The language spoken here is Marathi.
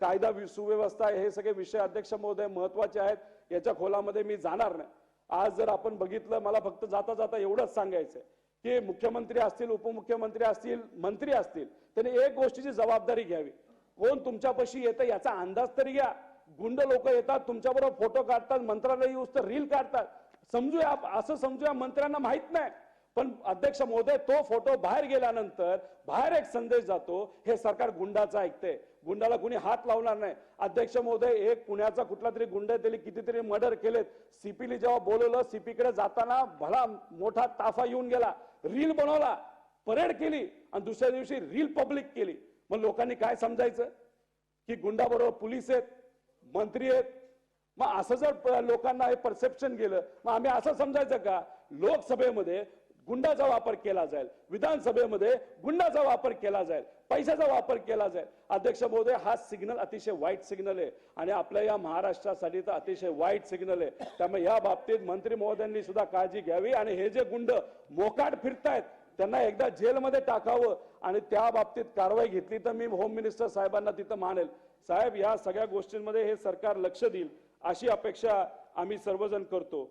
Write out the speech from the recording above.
कायदा सुव्यवस्था हे सगळे विषय अध्यक्ष महोदय महत्त्वाचे आहेत याच्या खोलामध्ये मी जाणार नाही. आज जर आपण बघितलं मला फक्त जाता जाता एवढंच सांगायचंय की मुख्यमंत्री असतील उपमुख्यमंत्री असतील मंत्री असतील त्यांनी एक गोष्टीची जबाबदारी घ्यावी. कोण तुमच्यापाशी येतं याचा अंदाज तरी घ्या. गुंड लोक येतात तुमच्याबरोबर फोटो काढतात मंत्रालय येऊस तर रील काढतात. समजूया असं समजूया मंत्र्यांना माहीत नाही. पण अध्यक्ष महोदय तो फोटो बाहेर गेल्यानंतर बाहेर एक संदेश जातो हे सरकार गुंडाचं ऐकते गुंडाला कुणी हात लावणार नाही. अध्यक्ष महोदय एक पुण्याचा कुठला तरी गुंड त्याने कितीतरी मर्डर केलेत. सीपीली जेव्हा बोलवलं सीपीकडे जाताना भला मोठा ताफा येऊन गेला. रील बनवला परेड केली आणि दुसऱ्या दिवशी रील पब्लिक केली. मग लोकांनी काय समजायचं? की गुंडाबरोबर पोलीस आहेत मंत्री आहेत. मग असं जर लोकांना हे परसेप्शन गेलं मग आम्ही असं समजायचं का? लोकसभेमध्ये गुंडाचा वापर केला जाईल. विधानसभेमध्ये गुंडाचा वापर केला जाईल. पैशाचा वापर केला जाईल. अध्यक्ष महोदय हा सिग्नल अतिशय वाईट सिग्नल आहे आणि आपल्या या महाराष्ट्रासाठी तर अतिशय वाईट सिग्नल आहे. त्यामुळे या बाबतीत मंत्री महोदयांनी सुद्धा काळजी घ्यावी आणि हे जे गुंड मोकाट फिरतायत त्यांना एकदा जेलमध्ये टाकावं आणि त्या बाबतीत कारवाई घेतली तर मी होम मिनिस्टर साहेबांना तिथं मानेल. साहेब या सगळ्या गोष्टींमध्ये हे सरकार लक्ष देईल अशी अपेक्षा आम्ही सर्वजण करतो.